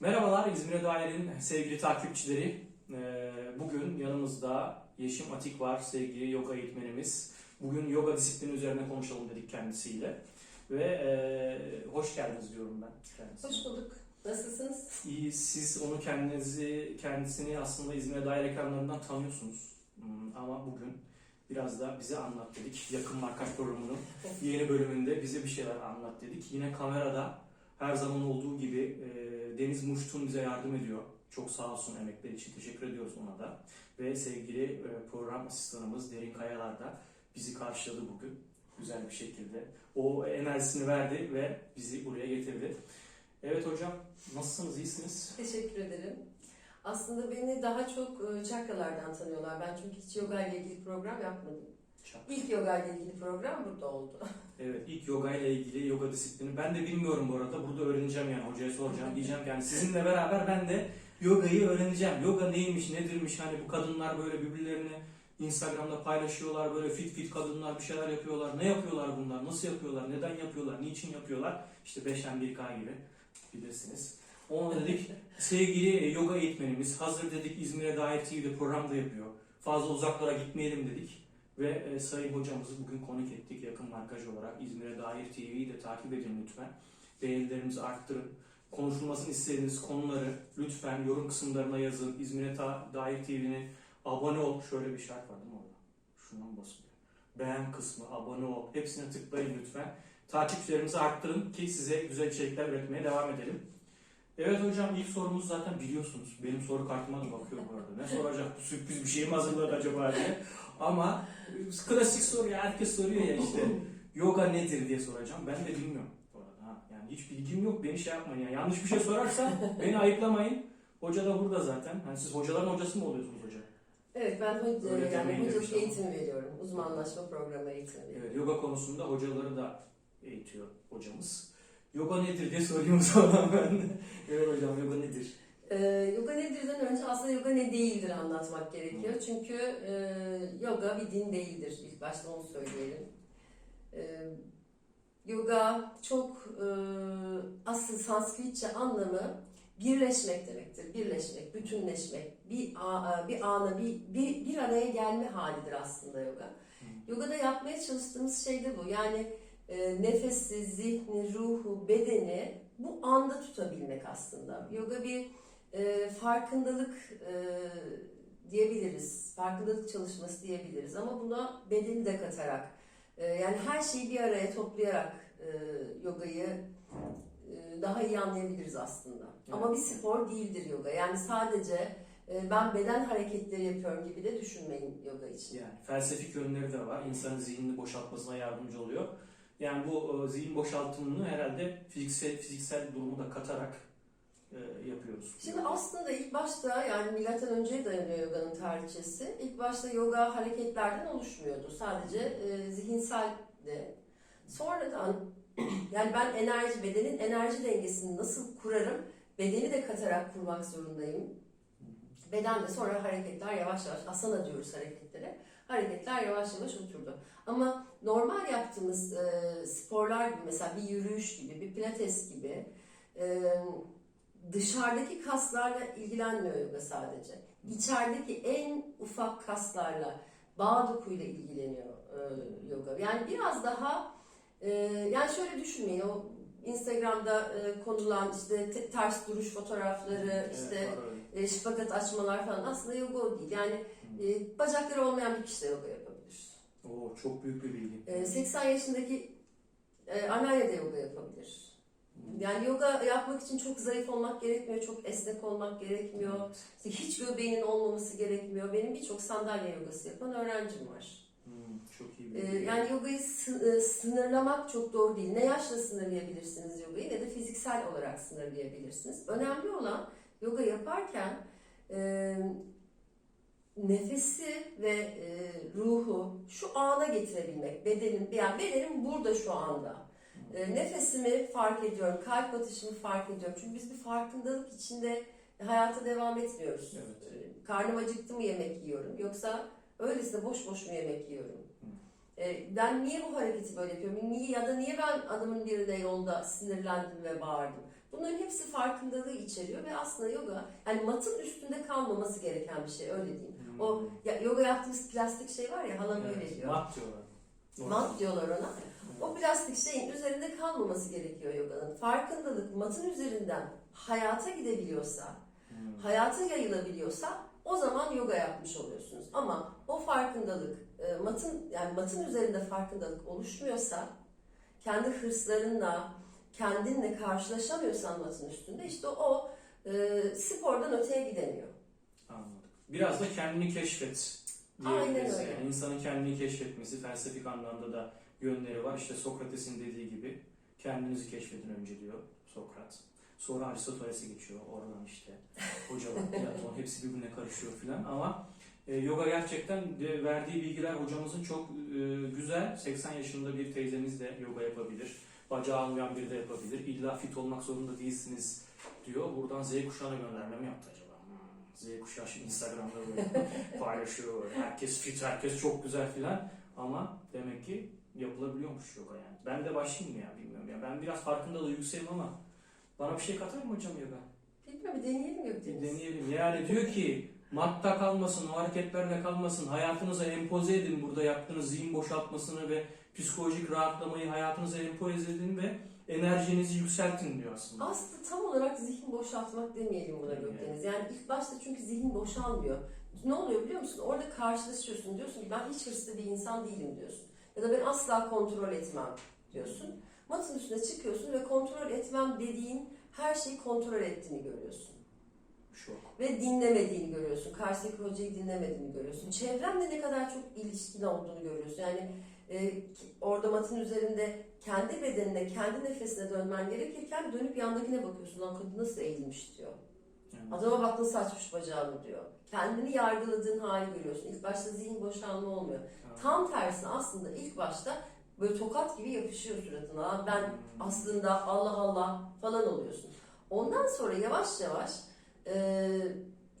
Merhabalar İzmir'e dairenin sevgili takipçileri. Ee, Bugün yanımızda Yeşim Atik var, sevgili yoga eğitmenimiz. Bugün yoga disiplini üzerine konuşalım dedik kendisiyle. Ve e, hoş geldiniz diyorum ben kendisine. Hoş bulduk. Nasılsınız? İyi, siz onu kendinizi, kendisini aslında İzmir'e daire ekranlarından tanıyorsunuz. Hmm, Ama bugün biraz da bize anlat dedik. Yakın Markaj programının yeni bölümünde bize bir şeyler anlat dedik. Yine kamerada her zaman olduğu gibi e, Deniz Muştun bize yardım ediyor. Çok sağ olsun emekleri için teşekkür ediyoruz ona da. Ve sevgili e, program asistanımız Derin Kayalar da bizi karşıladı bugün güzel bir şekilde. O enerjisini verdi ve bizi buraya getirdi. Evet hocam nasılsınız iyisiniz? Teşekkür ederim. Aslında beni daha çok e, çakralardan tanıyorlar. Ben çünkü hiç yoga ile ilgili program yapmadım. İlk yoga ile ilgili program burada oldu. Evet ilk yoga ile ilgili yoga disiplini ben de bilmiyorum bu arada burada öğreneceğim yani hocaya soracağım diyeceğim yani sizinle beraber ben de yogayı öğreneceğim. Yoga neymiş nedirmiş hani bu kadınlar böyle birbirlerini Instagram'da paylaşıyorlar böyle fit fit kadınlar bir şeyler yapıyorlar. Ne yapıyorlar bunlar? Nasıl yapıyorlar? Neden yapıyorlar? Niçin yapıyorlar? İşte 5M 1K gibi bilirsiniz. Ona dedik sevgili yoga eğitmenimiz hazır dedik İzmir'e dair TV'de program da yapıyor. Fazla uzaklara gitmeyelim dedik. Ve e, Sayın hocamızı bugün konuk ettik yakın markaj olarak. İzmir'e dair TV'yi de takip edin lütfen. Beğenilerinizi arttırın. Konuşulmasını istediğiniz konuları lütfen yorum kısımlarına yazın. İzmir'e dair TV'nin abone ol. Şöyle bir şart var değil mi orada? Şundan basılıyor. Beğen kısmı, abone ol. Hepsine tıklayın lütfen. Takipçilerimizi arttırın ki size güzel içerikler üretmeye devam edelim. Evet hocam ilk sorumuz zaten biliyorsunuz. Benim soru kartıma da bakıyorum bu. Ne soracak sürpriz bir şey mi hazırladı acaba diye. Ama klasik soru ya herkes soruyor ya işte yoga nedir diye soracağım. Ben de bilmiyorum bu arada. Ha, yani hiç bilgim yok. Beni şey yapmayın ya. Yanlış bir şey sorarsam beni ayıplamayın. Hoca da burada zaten. Hani siz hocaların hocası mı oluyorsunuz hocam? Evet ben hoca, Öyle yani demeyin hocalık demiş eğitimi veriyorum. Uzmanlaşma programı eğitimi veriyorum. Evet, yoga konusunda hocaları da eğitiyor hocamız. Yoga nedir diye o zaman ben de. Evet hocam yoga nedir? Ee, yoga nedirden önce aslında yoga ne değildir anlatmak gerekiyor. Çünkü e, yoga bir din değildir. İlk başta onu söyleyelim. Ee, yoga çok e, asıl Sanskritçe anlamı birleşmek demektir. Birleşmek, bütünleşmek, bir a- bir ana bir, bir bir araya gelme halidir aslında yoga. Yogada yapmaya çalıştığımız şey de bu. Yani e, nefesi, zihni, ruhu, bedeni bu anda tutabilmek aslında. Yoga bir e, farkındalık e, diyebiliriz. Farkındalık çalışması diyebiliriz ama buna bedeni de katarak e, yani her şeyi bir araya toplayarak e, yogayı e, daha iyi anlayabiliriz aslında. Ama bir spor değildir yoga. Yani sadece e, ben beden hareketleri yapıyorum gibi de düşünmeyin yoga için. Yani felsefik yönleri de var. İnsanın zihnini boşaltmasına yardımcı oluyor. Yani bu e, zihin boşaltımını herhalde fiziksel fiziksel durumu da katarak e, yapıyoruz. Şimdi aslında ilk başta yani milattan önceye dayanıyor yoganın tarihçesi. İlk başta yoga hareketlerden oluşmuyordu. Sadece e, zihinsel de. Sonradan yani ben enerji, bedenin enerji dengesini nasıl kurarım? Bedeni de katarak kurmak zorundayım. Beden de sonra hareketler yavaş yavaş, asana diyoruz hareketlere. Hareketler yavaş yavaş oturdu. Ama normal yaptığımız e, sporlar gibi mesela bir yürüyüş gibi, bir pilates gibi e, dışarıdaki kaslarla ilgilenmiyor yoga sadece. İçerideki en ufak kaslarla, bağ dokuyla ilgileniyor e, yoga. Yani biraz daha e, yani şöyle düşünmeyin o Instagram'da e, konulan işte te- ters duruş fotoğrafları, Evet, işte e, şifakat açmalar falan aslında yoga o değil. Yani e, bacakları olmayan bir kişi de yoga yapabilir. Oo, çok büyük bir bilgi. E, 80 yaşındaki e, anneanne de yoga yapabilir. Yani yoga yapmak için çok zayıf olmak gerekmiyor, çok esnek olmak gerekmiyor. İşte hiç göbeğinin olmaması gerekmiyor. Benim birçok sandalye yogası yapan öğrencim var. Hmm, çok iyi Ee, yani yogayı e, sınırlamak çok doğru değil. Ne yaşla sınırlayabilirsiniz yogayı ne de fiziksel olarak sınırlayabilirsiniz. Önemli olan yoga yaparken e, nefesi ve e, ruhu şu ana getirebilmek. Bedenin, yani bedenim burada şu anda. E, nefesimi fark ediyorum, kalp atışımı fark ediyorum. Çünkü biz bir farkındalık içinde hayata devam etmiyoruz. Evet. E, Karnım acıktı mı yemek yiyorum yoksa öylesine boş boş mu yemek yiyorum? E, ben niye bu hareketi böyle yapıyorum? Niye ya da niye ben adamın birine yolda sinirlendim ve bağırdım? Bunların hepsi farkındalığı içeriyor ve aslında yoga yani matın üstünde kalmaması gereken bir şey öyle diyeyim. O ya, yoga yaptığımız plastik şey var ya halam öyle Evet, diyor. Mat diyorlar. Mat diyorlar ona. O plastik şeyin üzerinde kalmaması gerekiyor yoganın. Farkındalık matın üzerinden hayata gidebiliyorsa, Hmm. hayata yayılabiliyorsa o zaman yoga yapmış oluyorsunuz. Ama o farkındalık e, matın yani matın üzerinde farkındalık oluşmuyorsa, kendi hırslarınla, kendinle karşılaşamıyorsan matın üstünde işte o e, spordan öteye gidemiyor. Anladım. Biraz da kendini keşfet Aynen diyebiliriz. öyle. Yani insanın kendini keşfetmesi felsefik anlamda da yönleri var. İşte Sokrates'in dediği gibi kendinizi keşfedin önce diyor Sokrat. Sonra Aristoteles'e geçiyor. Oradan işte hocalar, Platon hepsi birbirine karışıyor filan ama e, yoga gerçekten de verdiği bilgiler hocamızın çok e, güzel. 80 yaşında bir teyzemiz de yoga yapabilir. Bacağı almayan biri de yapabilir. İlla fit olmak zorunda değilsiniz diyor. Buradan Z kuşağına gönderme mi yaptı acaba? Hmm, Z kuşağı şimdi Instagram'da böyle paylaşıyor. Herkes fit, herkes çok güzel filan. Ama demek ki yapılabiliyormuş yoga yani. Ben de başlayayım mı ya bilmiyorum ya. Ben biraz farkındalığı yükseğim ama bana bir şey katar mı hocam yoga? Bilmiyorum bir deneyelim Bir Gökdeniz. deneyelim. Yani diyor ki matta kalmasın, o hareketlerle kalmasın. Hayatınıza empoze edin burada yaptığınız zihin boşaltmasını ve psikolojik rahatlamayı hayatınıza empoze edin ve enerjinizi yükseltin diyor aslında. Aslında tam olarak zihin boşaltmak demeyelim buna Gökdeniz. Yani ilk başta çünkü zihin boşalmıyor. Ne oluyor biliyor musun? Orada karşılaşıyorsun. Diyorsun ki ben hiç hırslı bir insan değilim diyorsun. Ya da ben asla kontrol etmem diyorsun. Matın üstüne çıkıyorsun ve kontrol etmem dediğin her şeyi kontrol ettiğini görüyorsun. Şok. Ve dinlemediğini görüyorsun. Karşıdaki hocayı dinlemediğini görüyorsun. Çevrenle ne kadar çok ilişkin olduğunu görüyorsun. Yani e, orada matın üzerinde kendi bedenine, kendi nefesine dönmen gerekirken dönüp yandakine bakıyorsun. Lan kadın nasıl eğilmiş diyor. Yani, Adama bak nasıl açmış bacağını diyor. Kendini yargıladığın hali görüyorsun. İlk başta zihin boşalma olmuyor. Tam tersine aslında ilk başta böyle tokat gibi yapışıyor suratına. Ben Hmm. aslında Allah Allah falan oluyorsun. Ondan sonra yavaş yavaş e,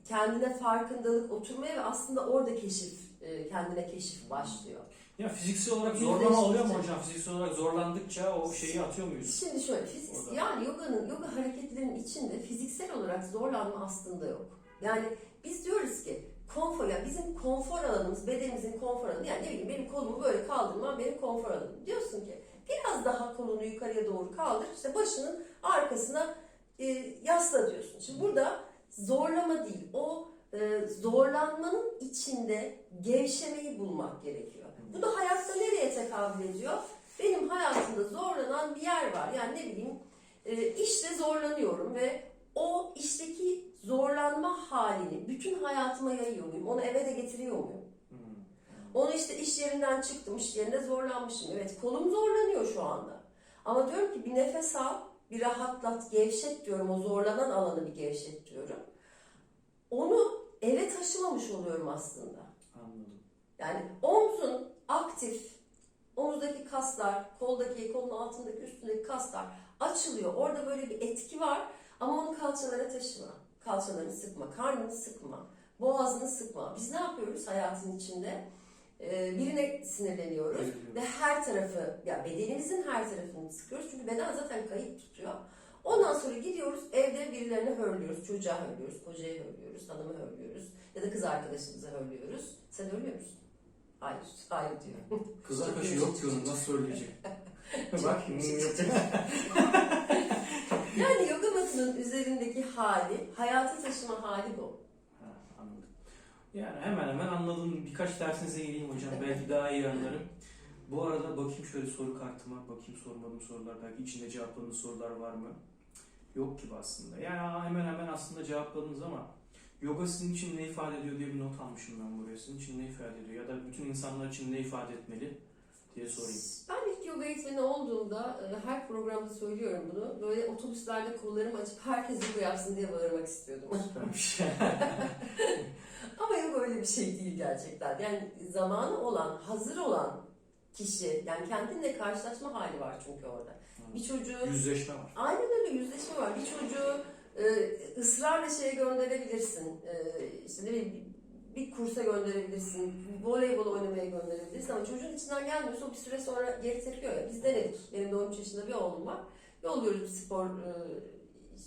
kendine farkındalık oturmaya ve aslında orada keşif, e, kendine keşif başlıyor. Ya fiziksel olarak zorlama oluyor mu hocam? Fiziksel olarak zorlandıkça o şeyi atıyor muyuz? Şimdi şöyle fiziksel, Orada. yani yoganın, yoga hareketlerinin içinde fiziksel olarak zorlanma aslında yok. Yani biz diyoruz ki konfor, ya bizim konfor alanımız, bedenimizin konfor alanı, yani ne bileyim benim kolumu böyle kaldırmam benim konfor alanım. Diyorsun ki biraz daha kolunu yukarıya doğru kaldır, işte başının arkasına e, yasla diyorsun. Şimdi burada zorlama değil, o e, zorlanmanın içinde gevşemeyi bulmak gerekiyor. Bu da hayatta nereye tekabül ediyor? Benim hayatımda zorlanan bir yer var. Yani ne bileyim e, işte zorlanıyorum ve o işteki zorlanma halini bütün hayatıma yayıyor muyum? Onu eve de getiriyor muyum? Hmm. Onu işte iş yerinden çıktım, iş yerinde zorlanmışım. Evet kolum zorlanıyor şu anda. Ama diyorum ki bir nefes al, bir rahatlat, gevşet diyorum. O zorlanan alanı bir gevşet diyorum. Onu eve taşımamış oluyorum aslında. Anladım. Yani omzun aktif, omuzdaki kaslar, koldaki, kolun altındaki, üstündeki kaslar açılıyor. Orada böyle bir etki var ama onu kalçalara taşıma. Kalçalarını sıkma, karnını sıkma, boğazını sıkma. Biz ne yapıyoruz hayatın içinde? Ee, birine sinirleniyoruz ve her tarafı, ya bedenimizin her tarafını sıkıyoruz. Çünkü beden zaten kayıt tutuyor. Ondan sonra gidiyoruz evde birilerine hörlüyoruz. Çocuğa hörlüyoruz, kocaya hörlüyoruz, hanıma hörlüyoruz. Ya da kız arkadaşımıza hörlüyoruz. Sen hörlüyor musun? Hayır, hayır diyor. Kız arkadaşı yok diyorum nasıl söyleyecek? Bak yapacak. Yani yoga matının üzerindeki hali, hayata taşıma hali bu. Ha, anladım. Yani hemen hemen anladım. Birkaç dersinize gireyim hocam. Belki daha iyi anlarım. Bu arada bakayım şöyle soru kartıma. Bakayım sormadığım sorular. Belki içinde cevapladığınız sorular var mı? Yok gibi aslında. Yani hemen hemen aslında cevapladınız ama yoga sizin için ne ifade ediyor diye bir not almışım ben buraya. Sizin için ne ifade ediyor? Ya da bütün insanlar için ne ifade etmeli diye sorayım. Ben ilk yoga eğitmeni olduğumda e, her programda söylüyorum bunu. Böyle otobüslerde kollarımı açıp herkes yoga yapsın diye bağırmak istiyordum. Süpermiş. Ama yoga öyle bir şey değil gerçekten. Yani zamanı olan, hazır olan kişi, yani kendinle karşılaşma hali var çünkü orada. Bir çocuğu Yüzleşme var. Aynen öyle yüzleşme var. Bir çocuğu e, ısrarla şeye gönderebilirsin. E, işte ne bileyim bir kursa gönderebilirsin. Voleybol oynamaya gönderebilirsin ama çocuğun içinden gelmiyorsa o bir süre sonra geri tepiyor ya. Biz denedik. Benim de 13 yaşında bir oğlum var. Yolluyoruz bir spor e,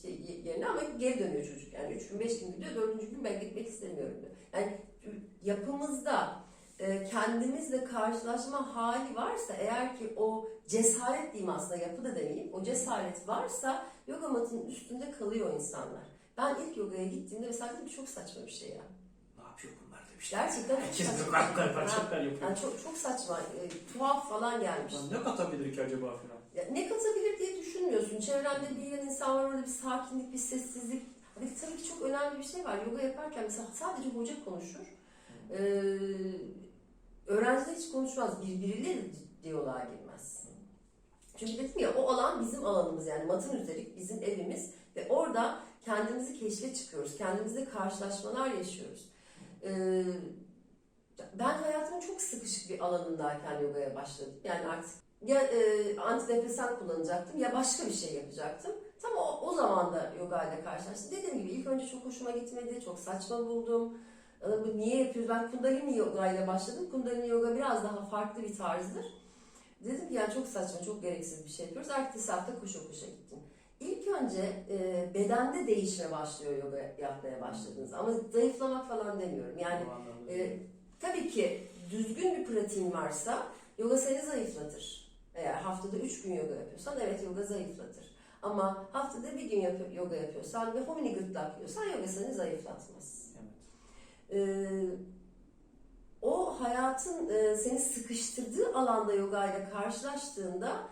şey yerine ama geri dönüyor çocuk. Yani üç gün beş gün gidiyor dördüncü gün ben gitmek istemiyorum diyor. Yani yapımızda kendimizle karşılaşma hali varsa eğer ki o cesaret diyeyim aslında yapı da demeyeyim o cesaret varsa yoga matının üstünde kalıyor insanlar. Ben ilk yogaya gittiğimde mesela dedim çok saçma bir şey ya. Ne yapıyor bunlar demişler. Gerçekten çok Herkes saçma. kalp hareketler yapıyor. Yani çok çok saçma, e, tuhaf falan gelmiş. Lan ne katabilir ki acaba falan? Ya ne katabilir diye düşünmüyorsun. Çevrende bilen insan var, orada bir sakinlik, bir sessizlik. Bir tabii ki çok önemli bir şey var. Yoga yaparken mesela sadece hoca konuşur. Ee, öğrenciler hiç konuşmaz. Birbiriyle diyaloğa girmez. Çünkü dedim ya o alan bizim alanımız yani matın üzeri bizim evimiz ve orada kendimizi keşfe çıkıyoruz. Kendimizle karşılaşmalar yaşıyoruz. Ee, ben hayatımın çok sıkışık bir alanındayken yogaya başladım. Yani artık ya e, antidepresan kullanacaktım ya başka bir şey yapacaktım. Tam o, o zaman da yoga ile karşılaştım. Dediğim gibi ilk önce çok hoşuma gitmedi, çok saçma buldum. Niye yapıyoruz? Ben Kundalini yoga ile başladım. Kundalini yoga biraz daha farklı bir tarzdır. Dedim ki yani çok saçma, çok gereksiz bir şey yapıyoruz. Ertesi hafta koşa koşa gittim. İlk önce e, bedende değişme başlıyor yoga yapmaya başladığınız. Ama zayıflamak falan demiyorum. Yani e, tabii ki düzgün bir pratiğin varsa yoga seni zayıflatır. Eğer haftada 3 gün yoga yapıyorsan evet yoga zayıflatır. Ama haftada bir gün yap- yoga yapıyorsan ve homini gırtlak yiyorsan yoga seni zayıflatmaz. Evet. Ee, o hayatın e, seni sıkıştırdığı alanda yoga ile karşılaştığında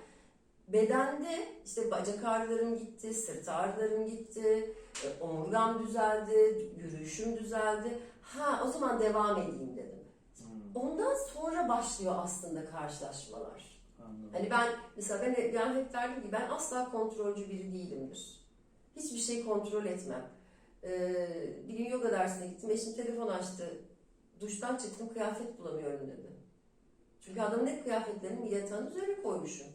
bedende işte bacak ağrılarım gitti, sırt ağrılarım gitti, e, omurgam düzeldi, yürüyüşüm düzeldi. Ha o zaman devam edeyim dedim. Hmm, Ondan sonra başlıyor aslında karşılaşmalar. anladım. Hani ben mesela ben, ben hep derdim ki ben asla kontrolcü biri değilimdir. Hiçbir şey kontrol etmem. Ee, bir gün yoga dersine gittim. Eşim telefon açtı. Duştan çıktım kıyafet bulamıyorum dedi. Çünkü adamın hep kıyafetlerini yatağın üzerine koymuşum.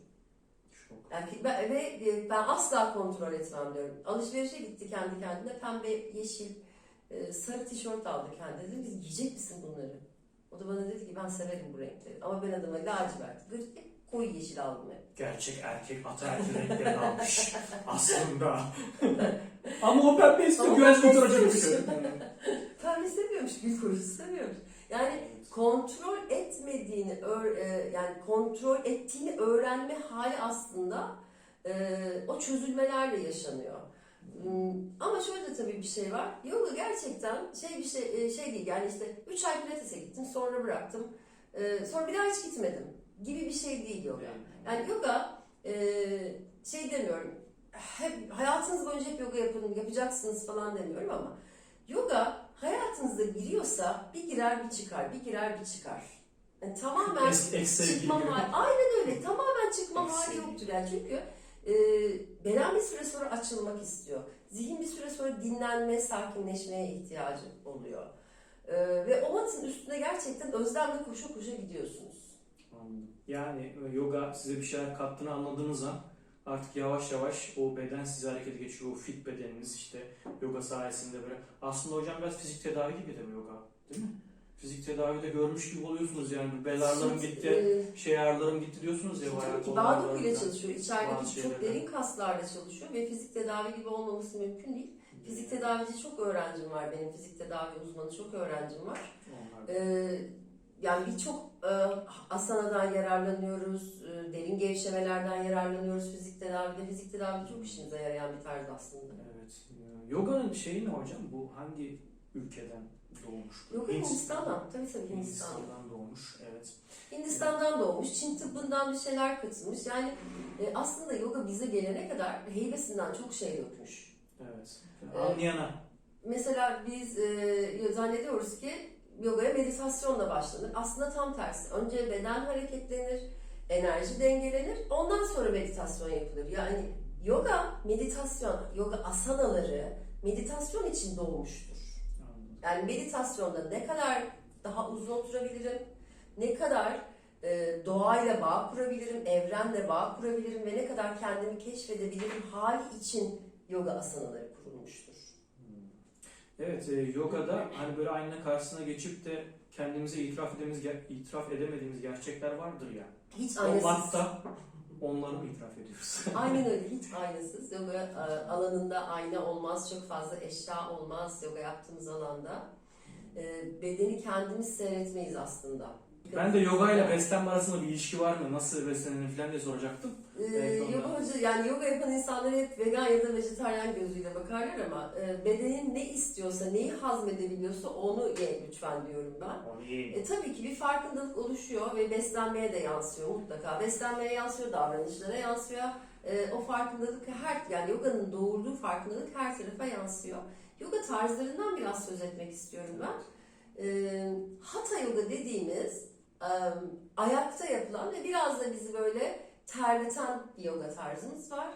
Şok. Yani ben, ve ben asla kontrol etmem diyorum. Alışverişe gitti kendi kendine. Pembe, yeşil, e, sarı tişört aldı kendine. Dedim biz giyecek misin bunları? O da bana dedi ki ben severim bu renkleri. Ama ben adama lacivert, gri, koyu yeşil aldım hep. Gerçek erkek ataerkil renklerini almış. Aslında. Ama o pembe istiyor. Ama Güvenç pembe kurtarıcı bir şey. istiyormuş. Pembe seviyormuş, gül korusu seviyormuş. Yani kontrol etmediğini, öğ- e, yani kontrol ettiğini öğrenme hali aslında e, o çözülmelerle yaşanıyor. Hmm, Ama şöyle de tabii bir şey var. Yoga gerçekten şey bir şey e, şey değil. Yani işte 3 ay pilatese gittim, sonra bıraktım. E, Sonra bir daha hiç gitmedim gibi bir şey değil yoga. Yani yoga e, şey demiyorum. Hep hayatınız boyunca hep yoga yapın, yapacaksınız falan demiyorum ama yoga hayatınızda giriyorsa bir girer bir çıkar, bir girer bir çıkar. Yani tamamen sevgili çıkma hali, aynen öyle. Tamamen çıkma hali yoktur yani çünkü e, beden bir süre sonra açılmak istiyor. Zihin bir süre sonra dinlenme, sakinleşmeye ihtiyacı oluyor. E, ve o matın üstüne gerçekten özlemle koşa koşa gidiyorsunuz. Yani e, yoga size bir şeyler kattığını anladığınız an artık yavaş yavaş o beden size harekete geçiyor. O fit bedeniniz işte yoga sayesinde böyle. Aslında hocam biraz fizik tedavi gibi de mi yoga? Değil mi? Fizik tedavide görmüş gibi oluyorsunuz yani. Bel ağrılarım gitti, e, şey ağrılarım gitti diyorsunuz ya. bayağı Tabii ki kol bağ ağrılarım dokuyla falan. çalışıyor. İçerideki çok derin kaslarla çalışıyor ve fizik tedavi gibi olmaması mümkün değil. Fizik tedavici çok öğrencim var benim. Fizik tedavi uzmanı çok öğrencim var. Onlar. Ee, yani birçok e, asanadan yararlanıyoruz, e, derin gevşemelerden yararlanıyoruz fizik tedavide. Fizik tedavi çok işimize yarayan bir tarz aslında. Evet. E, Yoganın şeyi ne hocam? Bu hangi ülkeden doğmuş? Yoga Hindistan- Hindistan'dan, tabii tabii Hindistan'dan. Hindistan'dan doğmuş. Evet. Hindistan'dan doğmuş, Çin tıbbından bir şeyler katılmış. Yani e, aslında yoga bize gelene kadar heybesinden çok şey dökmüş. Evet. Evet. Anlayana. Mesela biz e, zannediyoruz ki yogaya meditasyonla başlanır. Aslında tam tersi. Önce beden hareketlenir, enerji dengelenir. Ondan sonra meditasyon yapılır. Yani yoga meditasyon, yoga asanaları meditasyon için doğmuştur. Yani meditasyonda ne kadar daha uzun oturabilirim, ne kadar e, doğayla bağ kurabilirim, evrenle bağ kurabilirim ve ne kadar kendimi keşfedebilirim hali için yoga asanaları kurulmuştur. Evet, e, yogada hani böyle aynanın karşısına geçip de kendimize itiraf edemediğimiz, itiraf edemediğimiz gerçekler vardır ya. Hiç O aynasız. matta onları mı itiraf ediyoruz? Aynen öyle, hiç aynısız. Yoga e, alanında ayna olmaz, çok fazla eşya olmaz yoga yaptığımız alanda. E, Bedeni kendimiz seyretmeyiz aslında. Ben de yoga ile beslenme arasında bir ilişki var mı? Nasıl beslenir falan diye soracaktım. Ee, ondan. yoga hoca yani yoga yapan insanlar hep vegan ya da vejetaryen gözüyle bakarlar ama e, bedenin ne istiyorsa, neyi hazmedebiliyorsa onu ye lütfen diyorum ben. Onu yiyin. E, tabii ki bir farkındalık oluşuyor ve beslenmeye de yansıyor mutlaka. Beslenmeye yansıyor, davranışlara yansıyor. E, o farkındalık her yani yoganın doğurduğu farkındalık her tarafa yansıyor. Yoga tarzlarından biraz söz etmek istiyorum ben. E, Hatha yoga dediğimiz ayakta yapılan ve biraz da bizi böyle terleten bir yoga tarzımız var.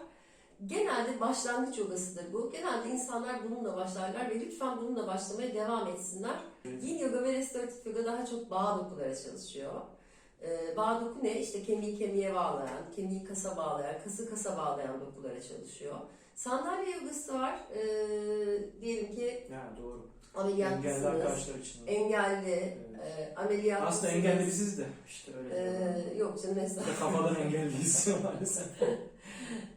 Genelde başlangıç yogasıdır bu. Genelde insanlar bununla başlarlar ve lütfen bununla başlamaya devam etsinler. Yin yoga ve restoratif yoga daha çok bağ dokulara çalışıyor. Ee, bağ doku ne? İşte kemiği kemiğe bağlayan, kemiği kasa bağlayan, kası kasa bağlayan dokulara çalışıyor. Sandalye yogası var. Ee, diyelim ki Yani doğru. Engelli ameliyatlısınız, arkadaşlar için. engelli, Evet. e, ameliyatlısınız. Aslında engelli biziz de işte öyle. Ee, yok canım de mesela. kafadan engelliyiz maalesef.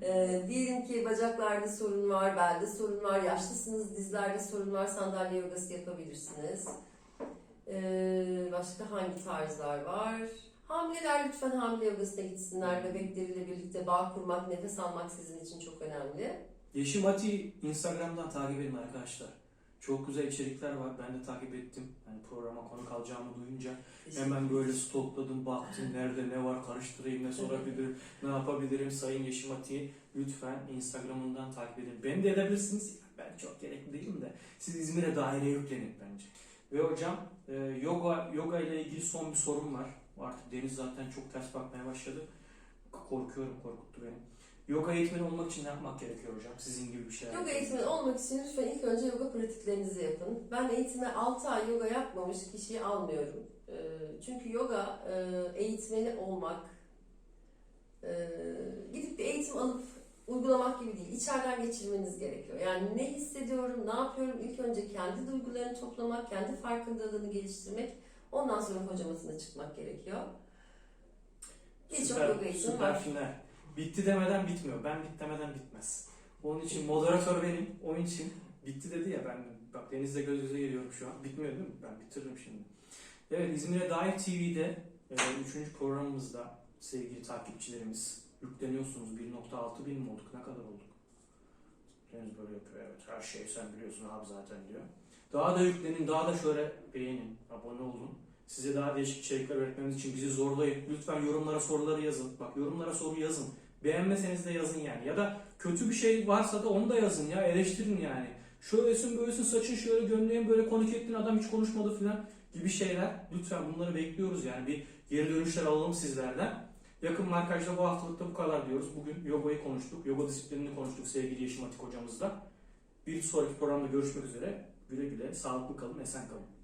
Ee, diyelim ki bacaklarda sorun var, belde sorun var, yaşlısınız, dizlerde sorun var, sandalye yogası yapabilirsiniz. Ee, başka hangi tarzlar var? Hamileler lütfen hamile yogasına gitsinler. Bebekleriyle birlikte bağ kurmak, nefes almak sizin için çok önemli. Yeşim Ati Instagram'dan takip edin arkadaşlar. Çok güzel içerikler var. Ben de takip ettim. Yani programa konuk alacağımı duyunca hemen böyle stokladım, baktım nerede ne var, karıştırayım, ne sorabilirim, ne yapabilirim. Sayın Yeşim Ati'yi lütfen Instagram'ından takip edin. Beni de edebilirsiniz. Ben çok gerekli değilim de. Siz İzmir'e daire yüklenin bence. Ve hocam e, yoga yoga ile ilgili son bir sorum var. Artık Deniz zaten çok ters bakmaya başladı. Korkuyorum, korkuttu beni. Yoga eğitmeni olmak için ne yapmak gerekiyor hocam? Sizin gibi bir şeyler. Yoga eğitmeni olmak için lütfen ilk önce yoga pratiklerinizi yapın. Ben eğitime 6 ay yoga yapmamış kişiyi almıyorum. Ee, Çünkü yoga e, eğitmeni olmak, e, gidip bir eğitim alıp uygulamak gibi değil. İçeriden geçirmeniz gerekiyor. Yani ne hissediyorum, ne yapıyorum? İlk önce kendi duygularını toplamak, kendi farkındalığını geliştirmek. Ondan sonra hocamasına çıkmak gerekiyor. Birçok Süper, yoga eğitimi süper var. final. Bitti demeden bitmiyor. Ben bit demeden bitmez. Onun için moderatör benim. Onun için bitti dedi ya ben bak Deniz'le göz göze geliyorum şu an. Bitmiyor değil mi? Ben bitiririm şimdi. Evet İzmir'e Dair TV'de 3. programımızda sevgili takipçilerimiz yükleniyorsunuz. 1.6 bin mi olduk? Ne kadar olduk? Deniz böyle yapıyor. Evet her şeyi sen biliyorsun abi zaten diyor. Daha da yüklenin, daha da şöyle beğenin, abone olun. Size daha değişik içerikler üretmemiz için bizi zorlayın. Lütfen yorumlara soruları yazın. Bak yorumlara soru yazın. Beğenmeseniz de yazın yani. Ya da kötü bir şey varsa da onu da yazın ya. Eleştirin yani. Şöylesin böylesin saçın şöyle gömleğin böyle konuk ettin adam hiç konuşmadı filan gibi şeyler. Lütfen bunları bekliyoruz yani. Bir geri dönüşler alalım sizlerden. Yakın markajda bu haftalıkta bu kadar diyoruz. Bugün yogayı konuştuk. Yoga disiplinini konuştuk sevgili Yeşim Atik hocamızla. Bir sonraki programda görüşmek üzere. Güle güle, sağlıklı kalın, esen kalın.